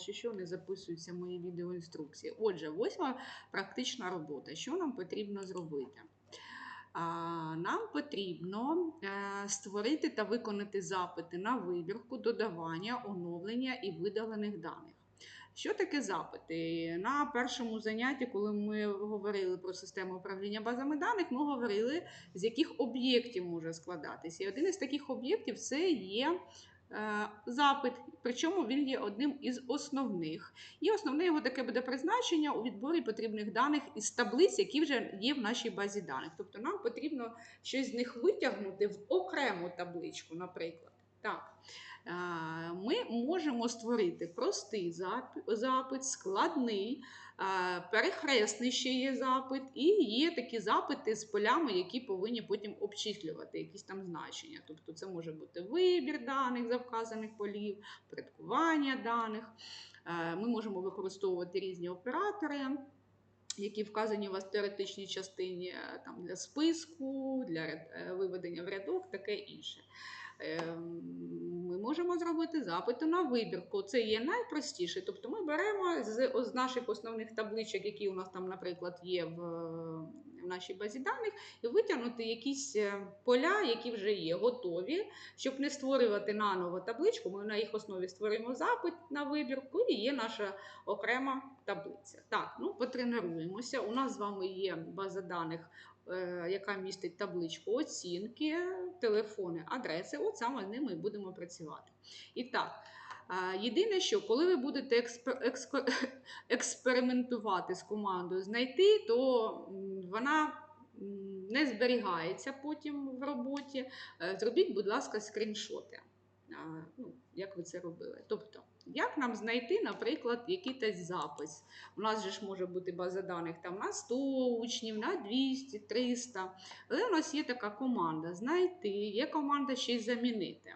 бачу, що не записуються мої відеоінструкції. Отже, восьма практична робота. Що нам потрібно зробити? Нам потрібно е, створити та виконати запити на вибірку, додавання, оновлення і видалених даних. Що таке запити? На першому занятті, коли ми говорили про систему управління базами даних, ми говорили, з яких об'єктів може складатися. І один із таких об'єктів це є запит, причому він є одним із основних. І основне його таке буде призначення у відборі потрібних даних із таблиць, які вже є в нашій базі даних. Тобто нам потрібно щось з них витягнути в окрему табличку, наприклад. Так. Можемо створити простий запит, складний, е, перехресний ще є запит, і є такі запити з полями, які повинні потім обчислювати якісь там значення. Тобто це може бути вибір даних за вказаних полів, порядкування даних. Е, Ми можемо використовувати різні оператори. Які вказані у вас в теоретичній частині е, там, для списку, для виведення в рядок, таке інше. Ем, Ми можемо зробити запити на вибірку. Це є найпростіше. Тобто ми беремо з, наших основних табличок, які у нас там, наприклад, є в, в нашій базі даних, і витягнути якісь е, поля, які вже є, готові, щоб не створювати наново табличку. Ми на їх основі створюємо запит на вибірку, і є наша окрема таблиця. Так, ну потренуємося. У нас з вами є база даних е, яка містить табличку оцінки, телефони, адреси. От саме з ними і будемо працювати. І так, єдине, що коли ви будете експер- Експер... експериментувати з командою знайти, то вона не зберігається потім в роботі. Е, Зробіть, будь ласка, скріншоти. Ну, як ви це робили? Тобто, як нам знайти, наприклад, якийсь запис? У нас же ж може бути база даних там на 100 учнів, на 200, 300. Але у нас є така команда знайти, є команда ще й замінити.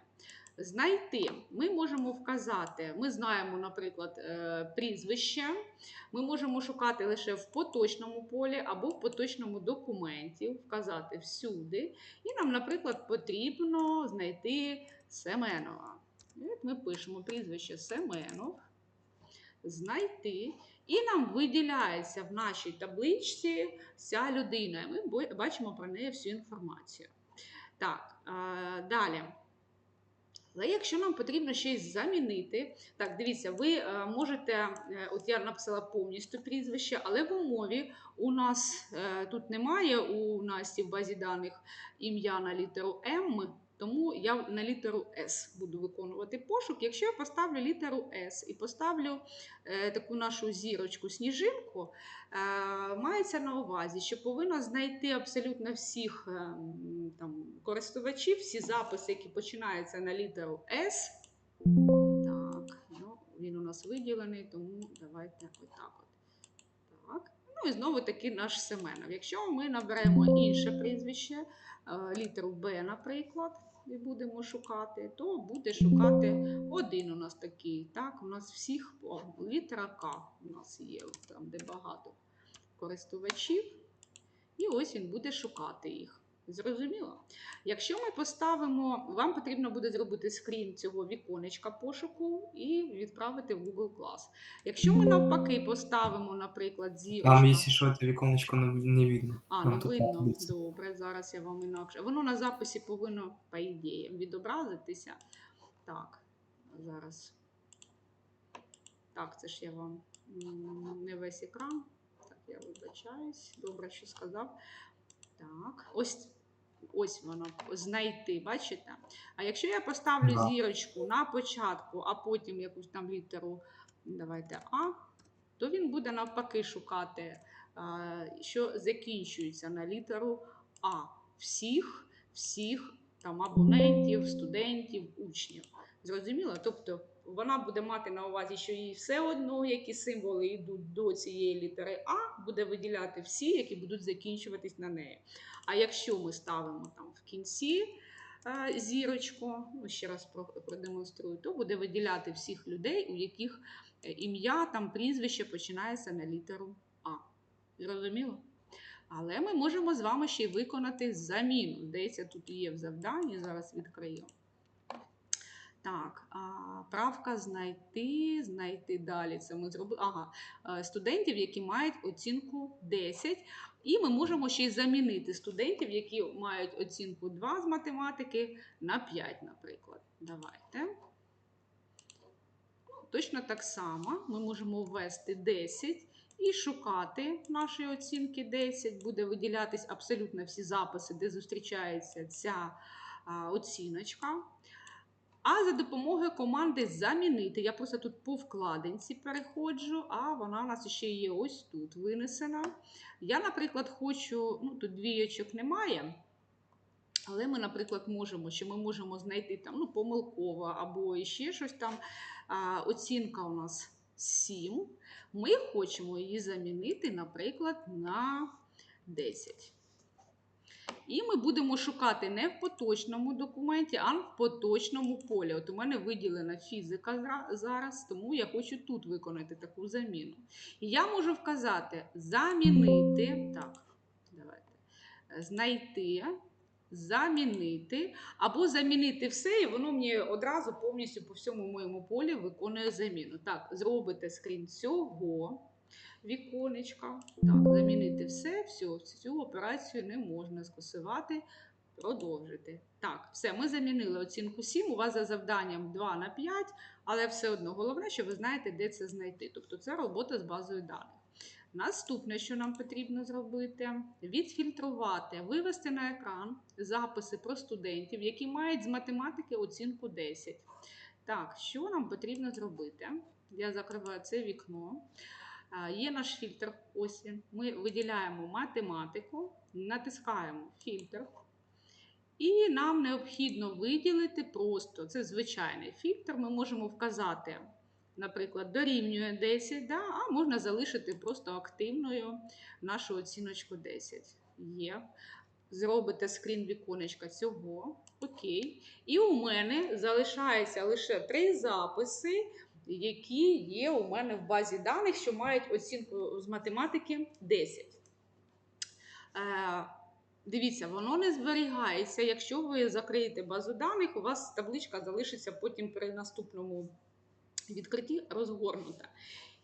Знайти ми можемо вказати, ми знаємо, наприклад, е, прізвище, ми можемо шукати лише в поточному полі або в поточному документі, вказати всюди. І нам, наприклад, потрібно знайти Семенова. Ми пишемо прізвище Семенов, знайти. І нам виділяється в нашій табличці ця людина. Ми бачимо про неї всю інформацію. Так, далі. Але якщо нам потрібно щось замінити, так, дивіться, ви е, можете, е, от я написала повністю прізвище, але в умові у нас е, тут немає у Насті в базі даних ім'я на літеру М, тому я на літеру С буду виконувати пошук. Якщо я поставлю літеру С і поставлю е, таку нашу зірочку сніжинку, е, мається на увазі, що повинна знайти абсолютно всіх е, там, користувачів, всі записи, які починаються на літеру С. Так, ну, він у нас виділений, тому давайте отак от. І знову таки наш Семенов. Якщо ми наберемо інше прізвище, е, літеру Б, наприклад, і будемо шукати, то буде шукати один у нас такий. Так, у нас всіх о, літера К у нас є, там, де багато користувачів. І ось він буде шукати їх. Зрозуміло? Якщо ми поставимо, вам потрібно буде зробити скрін цього віконечка пошуку і відправити в Google Class. Якщо ми навпаки поставимо, наприклад, зірочку. Там, что, это иконочку не не видно. А, не видно. Добре, зараз я вам інакше. Воно на записі повинно, по ідеї, відобразитися. Так, зараз. Так, це ж я вам не весь екран. Так, я вибачаюсь. Добре, що сказав. Так, ось. Ось воно знайти, бачите? А якщо я поставлю Да. зірочку на початку, а потім якусь там літеру, давайте А, то він буде навпаки шукати що закінчується на літеру А всіх, всіх там абонентів, студентів, учнів. Зрозуміло? Тобто вона буде мати на увазі, що їй все одно, які символи йдуть до цієї літери А, буде виділяти всі, які будуть закінчуватись на неї. А якщо ми ставимо там в кінці е, зірочку, ну, ще раз продемонструю, то буде виділяти всіх людей, у яких е, ім'я, там прізвище починається на літеру А. Зрозуміло? Але ми можемо з вами ще й виконати заміну. Здається, тут є в завданні, зараз відкрию. Так, а, правка знайти, знайти далі. Це ми зробили. Ага, е, студентів, які мають оцінку 10. І ми можемо ще й замінити студентів, які мають оцінку 2 з математики на 5, наприклад. Давайте. Точно так само ми можемо ввести 10 і шукати наші оцінки 10. Буде виділятись абсолютно всі записи, де зустрічається ця оціночка. А за допомогою команди замінити. Я просто тут по вкладинці переходжу, а вона у нас ще є ось тут винесена. Я, наприклад, хочу, ну тут двійочок немає. Але ми, наприклад, можемо, що ми можемо знайти там ну, помилково або ще щось там. А, оцінка у нас 7. Ми хочемо її замінити, наприклад, на 10. І ми будемо шукати не в поточному документі, а в поточному полі. От у мене виділена фізика зараз, тому я хочу тут виконати таку заміну. І я можу вказати замінити. Так, давайте. Знайти, замінити, або замінити все, і воно мені одразу повністю по всьому моєму полі виконує заміну. Так, зробите скрін цього віконечка. Так, замінити все, все, цю операцію не можна скасувати. Продовжити. Так, все, ми замінили оцінку 7. У вас за завданням 2 на 5, але все одно головне, що ви знаєте, де це знайти. Тобто це робота з базою даних. Наступне, що нам потрібно зробити, відфільтрувати, вивести на екран записи про студентів, які мають з математики оцінку 10. Так, що нам потрібно зробити? Я закриваю це вікно. Є наш фільтр. Ось. Ми виділяємо математику, натискаємо фільтр. І нам необхідно виділити просто це звичайний фільтр. Ми можемо вказати, наприклад, дорівнює 10, да? а можна залишити просто активною нашу оціночку 10. Є. Зробите скрін віконечка цього. Окей. І у мене залишається лише три записи, які є у мене в базі даних, що мають оцінку з математики 10. Е, Дивіться, воно не зберігається. Якщо ви закриєте базу даних, у вас табличка залишиться потім при наступному відкритті розгорнута.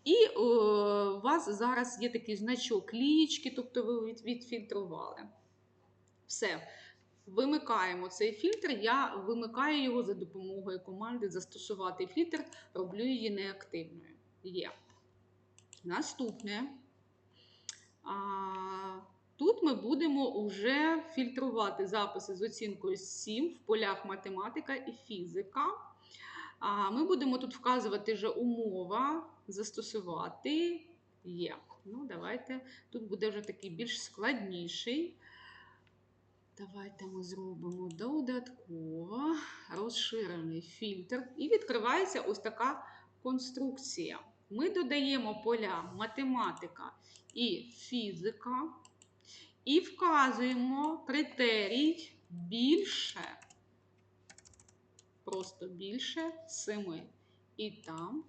І е, у вас зараз є такий значок лічки, тобто ви від- відфільтрували. Все. Вимикаємо цей фільтр. Я вимикаю його за допомогою команди застосувати фільтр, роблю її неактивною. Є. Наступне. А, тут ми будемо вже фільтрувати записи з оцінкою 7 в полях математика і фізика. А, ми будемо тут вказувати вже умова, застосувати є. Ну, давайте. Тут буде вже такий більш складніший. Давайте ми зробимо додатково розширений фільтр. І відкривається ось така конструкція. Ми додаємо поля математика і фізика і вказуємо критерій більше, просто більше 7. І там,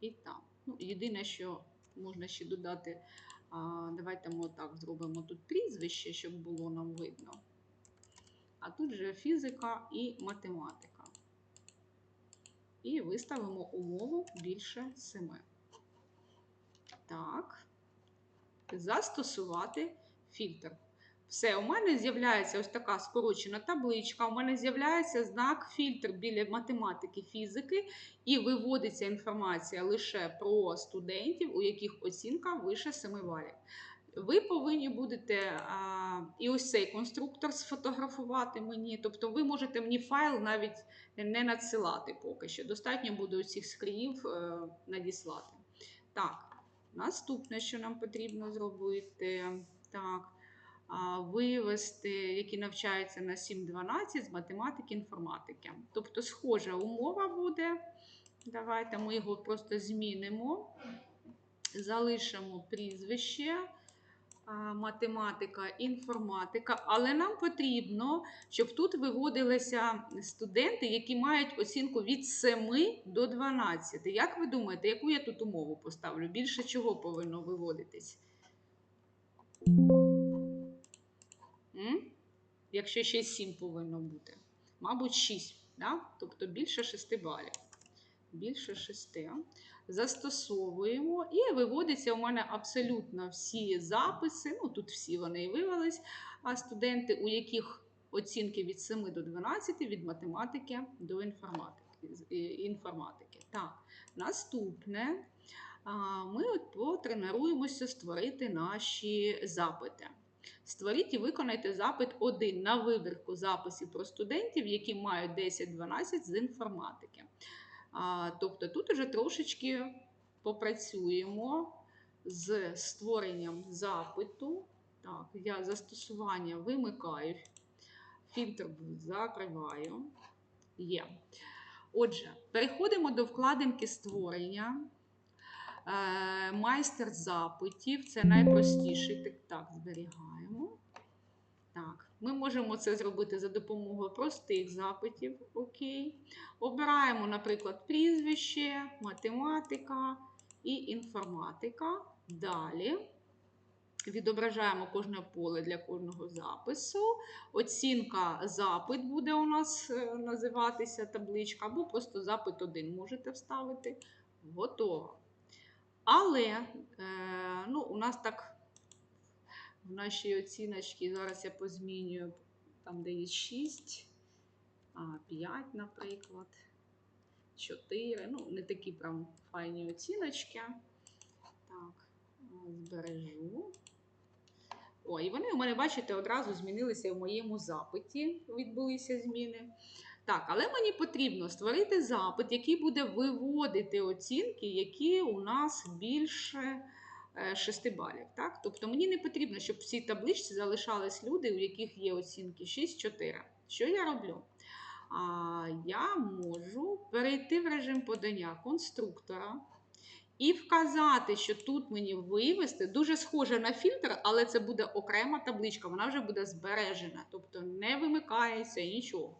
і там. Ну, єдине, що можна ще додати, давайте ми отак зробимо тут прізвище, щоб було нам видно. А тут же фізика і математика. І виставимо умову більше 7. Так. Застосувати фільтр. Все, у мене з'являється ось така скорочена табличка. У мене з'являється знак фільтр біля математики, фізики, і виводиться інформація лише про студентів, у яких оцінка вище 7 балів. Ви повинні будете а, і ось цей конструктор сфотографувати мені. Тобто ви можете мені файл навіть не надсилати поки що. Достатньо буде усіх скрінів е, надіслати. Так, наступне, що нам потрібно зробити, так, а, вивести, які навчаються на 7-12 з математики інформатики. Тобто, схожа умова буде. Давайте ми його просто змінимо, залишимо прізвище математика, інформатика, але нам потрібно, щоб тут виводилися студенти, які мають оцінку від 7 до 12. Як ви думаєте, яку я тут умову поставлю? Більше чого повинно виводитись? Якщо ще 7 повинно бути. Мабуть, 6. Да? Тобто більше 6 балів. Більше 6. Застосовуємо і виводиться у мене абсолютно всі записи. Ну, тут всі вони і вивелись. А студенти, у яких оцінки від 7 до 12 від математики до інформатики. інформатики. Так, наступне. Ми от потренуємося створити наші запити. Створіть і виконайте запит один на вибірку записів про студентів, які мають 10-12 з інформатики. А, Тобто тут уже трошечки попрацюємо з створенням запиту. Так, я застосування вимикаю, фільтр закриваю. Є. Отже, переходимо до вкладинки створення. Е, Майстер запитів це найпростіший. Так, зберігаємо. Так, ми можемо це зробити за допомогою простих запитів. Окей. Обираємо, наприклад, прізвище, математика і інформатика. Далі відображаємо кожне поле для кожного запису. Оцінка запит буде у нас е, називатися табличка, або просто запит 1 можете вставити. Готово. Але е, ну, у нас так в нашій оціночці, зараз я позмінюю, там, де є 6, 5, наприклад, 4. Ну, не такі прям файні оціночки. Так, збережу. О, і вони у мене, бачите, одразу змінилися в моєму запиті, відбулися зміни. Так, але мені потрібно створити запит, який буде виводити оцінки, які у нас більше 6 балів. Так? Тобто мені не потрібно, щоб в цій табличці залишались люди, у яких є оцінки 6-4. Що я роблю? А, я можу перейти в режим подання конструктора і вказати, що тут мені вивести дуже схоже на фільтр, але це буде окрема табличка, вона вже буде збережена, тобто не вимикається нічого.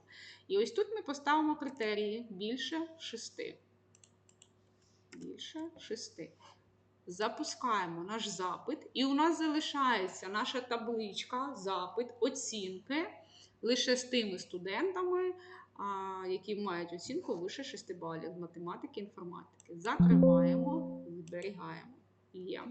І ось тут ми поставимо критерії більше 6. Більше 6. Запускаємо наш запит, і у нас залишається наша табличка, запит, оцінки лише з тими студентами, які мають оцінку вище 6 балів з математики інформатики. Закриваємо, зберігаємо. Є.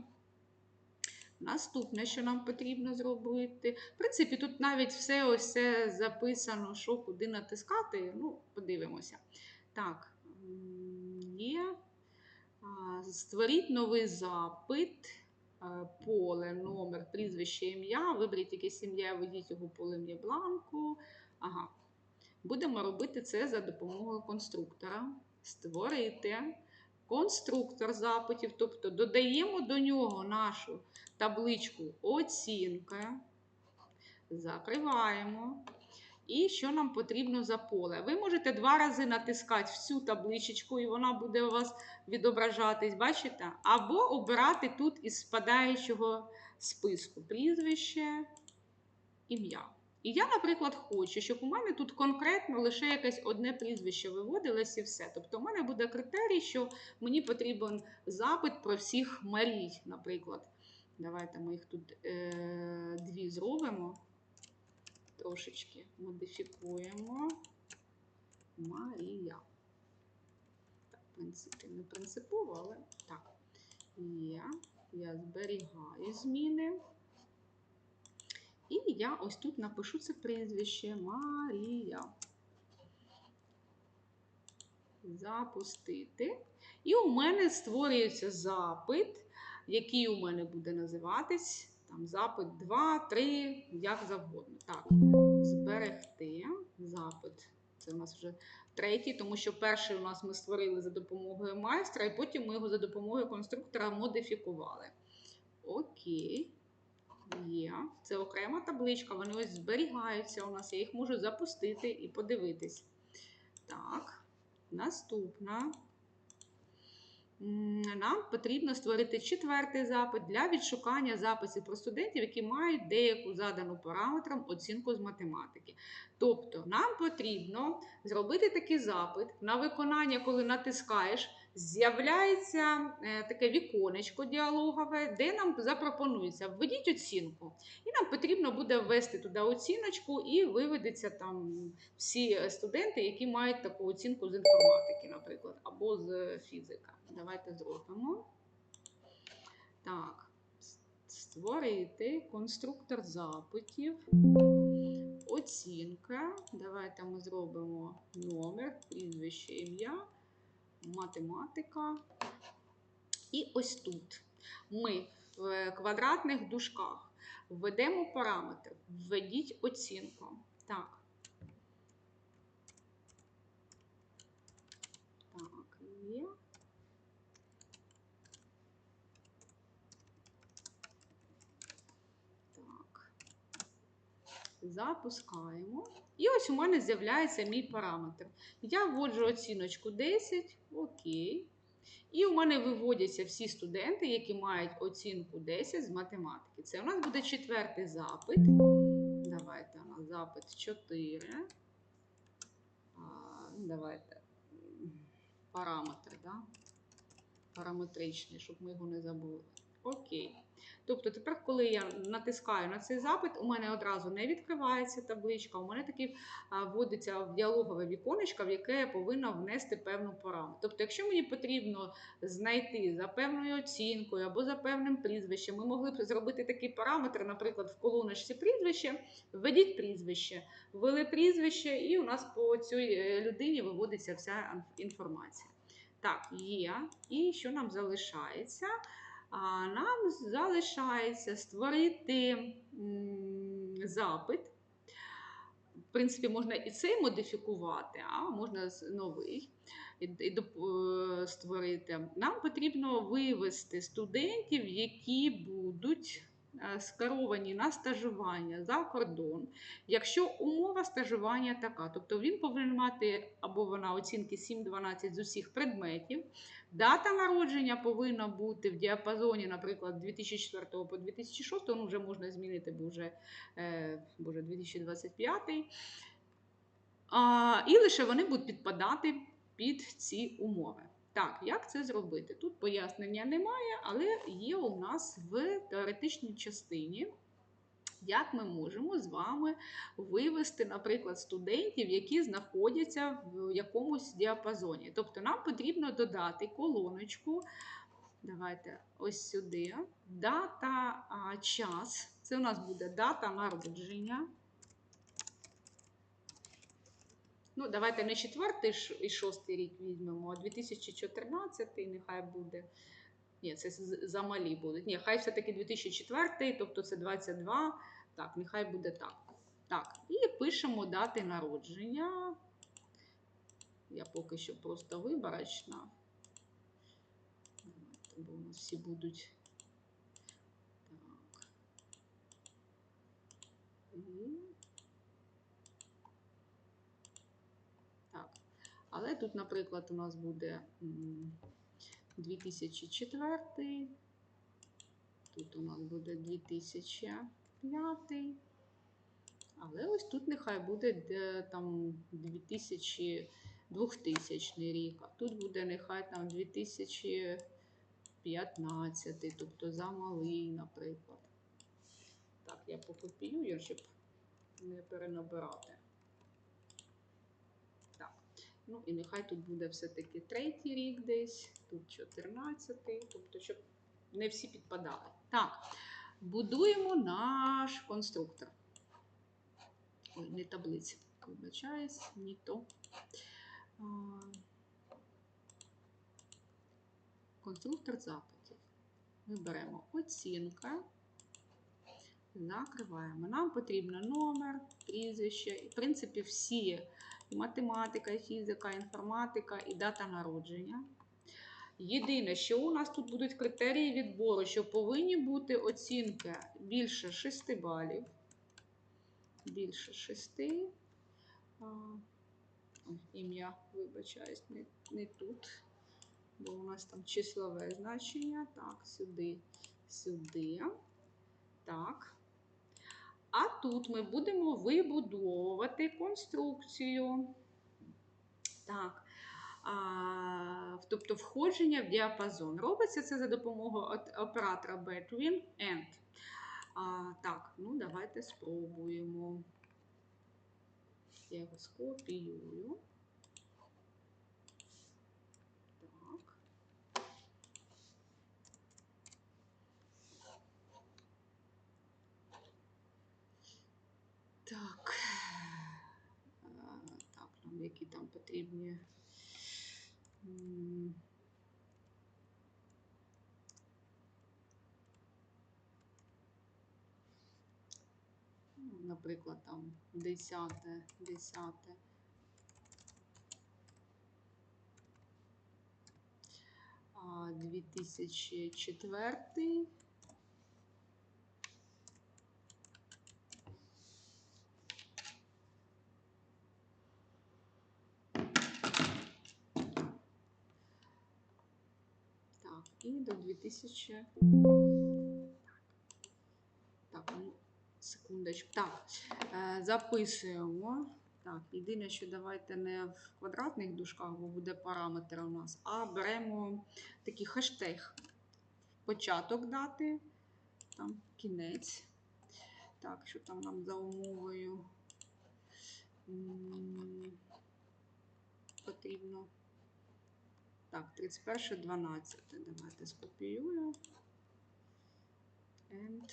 Наступне, що нам потрібно зробити. В принципі, тут навіть все ось це записано, що куди натискати. Ну, подивимося. Так, є. Створіть новий запит, е, поле, номер, прізвище, ім'я. Виберіть якесь ім'я, введіть його поле ім'я бланку. Ага. Будемо робити це за допомогою конструктора. Створити конструктор запитів, тобто додаємо до нього нашу табличку оцінки, закриваємо. І що нам потрібно за поле? Ви можете два рази натискати всю табличечку, і вона буде у вас відображатись, бачите? Або обирати тут із спадаючого списку прізвище, ім'я. І я, наприклад, хочу, щоб у мене тут конкретно лише якесь одне прізвище виводилось і все. Тобто, у мене буде критерій, що мені потрібен запит про всіх Марій, наприклад. Давайте ми їх тут е, дві зробимо. Трошечки модифікуємо. Марія. Так, в принципі, не принципово, але так. Є. Я зберігаю зміни. І я ось тут напишу це прізвище Марія. Запустити. І у мене створюється запит, який у мене буде називатись там запит 2, 3, як завгодно. Так, зберегти запит. Це у нас вже третій, тому що перший у нас ми створили за допомогою майстра, і потім ми його за допомогою конструктора модифікували. Окей. Є. Це окрема табличка, вони ось зберігаються у нас. Я їх можу запустити і подивитись. Так, наступна. Нам потрібно створити четвертий запит для відшукання записів про студентів, які мають деяку задану параметрам оцінку з математики. Тобто, нам потрібно зробити такий запит на виконання, коли натискаєш, з'являється е, таке віконечко діалогове, де нам запропонується введіть оцінку. І нам потрібно буде ввести туди оціночку, і виведеться там всі студенти, які мають таку оцінку з інформатики, наприклад, або з фізика. Давайте зробимо. Так, створити конструктор запитів. Оцінка. Давайте ми зробимо номер, прізвище, ім'я, математика. І ось тут ми в квадратних дужках введемо параметр, введіть оцінку. Так є. Так. Запускаємо. І ось у мене з'являється мій параметр. Я вводжу оціночку 10, окей. І у мене виводяться всі студенти, які мають оцінку 10 з математики. Це у нас буде четвертий запит. Давайте у нас запит 4. А, давайте параметр, да? параметричний, щоб ми його не забули. Окей. Тобто тепер, коли я натискаю на цей запит, у мене одразу не відкривається табличка, у мене таки вводиться в діалогове віконечко, в яке я повинна внести певну параметр. Тобто, якщо мені потрібно знайти за певною оцінкою або за певним прізвищем, ми могли б зробити такий параметр, наприклад, в колоночці прізвище, введіть прізвище, ввели прізвище, і у нас по цій е, людині виводиться вся інформація. Так, є. І що нам залишається? А нам залишається створити запит. В принципі, можна і цей модифікувати, а можна новий і, е, створити. Нам потрібно вивести студентів, які будуть скеровані на стажування за кордон, якщо умова стажування така, тобто він повинен мати або вона оцінки 7-12 з усіх предметів. Дата народження повинна бути в діапазоні, наприклад, 2004 по 2006, ну вже можна змінити, бо вже е, боже, 2025. А, і лише вони будуть підпадати під ці умови. Так, як це зробити? Тут пояснення немає, але є у нас в теоретичній частині. Як ми можемо з вами вивести, наприклад, студентів, які знаходяться в якомусь діапазоні? Тобто нам потрібно додати колоночку. Давайте ось сюди. Дата, час. Це у нас буде дата народження. Ну, давайте не четвертий і шостий рік візьмемо, а 2014 нехай буде. Ні, це замалі будуть. Ні, хай все-таки 2004, тобто це 22. Так, нехай буде так. Так, і пишемо дати народження. Я поки що просто виборочна. Бо у нас всі будуть. Так. Але тут, наприклад, у нас буде 2004. Тут у нас буде 2005. Але ось тут нехай буде де, там 2000, 2000 рік. А тут буде нехай там 2015, тобто замалий, наприклад. Так, я покопіюю, щоб не перенабирати. Ну і нехай тут буде все-таки третій рік десь, тут 14-й, тобто, щоб не всі підпадали. Так, будуємо наш конструктор. Ой, не таблиця. Вибачаюсь, ні то. Конструктор запитів. Ми беремо оцінка, закриваємо. Нам потрібно номер, прізвище, і, в принципі, всі і математика, і фізика, і інформатика, і дата народження. Єдине, що у нас тут будуть критерії відбору, що повинні бути оцінки більше 6 балів. Більше 6. Ім'я, вибачаюсь, не, не тут. Бо у нас там числове значення. Так, сюди, сюди. Так. А тут ми будемо вибудовувати конструкцію. Так. А, тобто входження в діапазон. Робиться це за допомогою оператора between and. А, так, ну давайте спробуємо. Я його скопіюю. Так. Так. Е, Так, нам які там потрібні. Ну, Наприклад, там десяте, десяте. А, 2004. Так, і 2000. Так, ну, секундочку. Так, е, записуємо. Так, єдине, що давайте не в квадратних дужках, бо буде параметр у нас, а беремо такий хештег. Початок дати, там кінець. Так, що там нам за умовою потрібно. Так, 31, 12. Давайте скопіюю. And.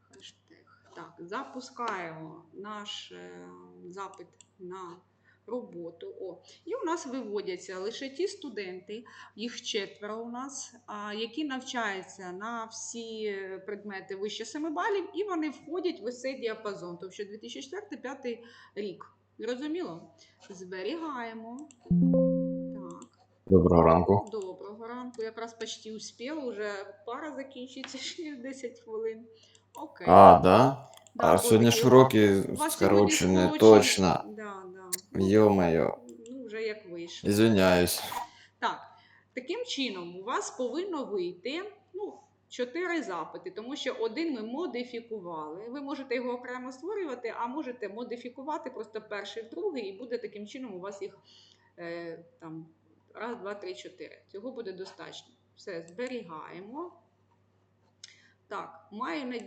Хештег. Так, запускаємо наш е, запит на роботу. О, і у нас виводяться лише ті студенти, їх четверо у нас, які навчаються на всі предмети вище 7 балів, і вони входять в цей діапазон. Тобто 2004-2005 рік. Зрозуміло? Зберігаємо. Так. Доброго ранку. Доброго ранку. Якраз почти успіла, уже пара закінчиться через 10 хвилин. Окей. А, да? Да, А сьогодні ж уроки скорочені, точно. Да, да. Ё-моё. Ну, вже як вийшло. Извиняюсь. Так, таким чином у вас повинно вийти ну, чотири запити, тому що один ми модифікували. Ви можете його окремо створювати, а можете модифікувати просто перший, другий, і буде таким чином у вас їх е, там раз, два, три, чотири. Цього буде достатньо. Все, зберігаємо. Так, маю надію.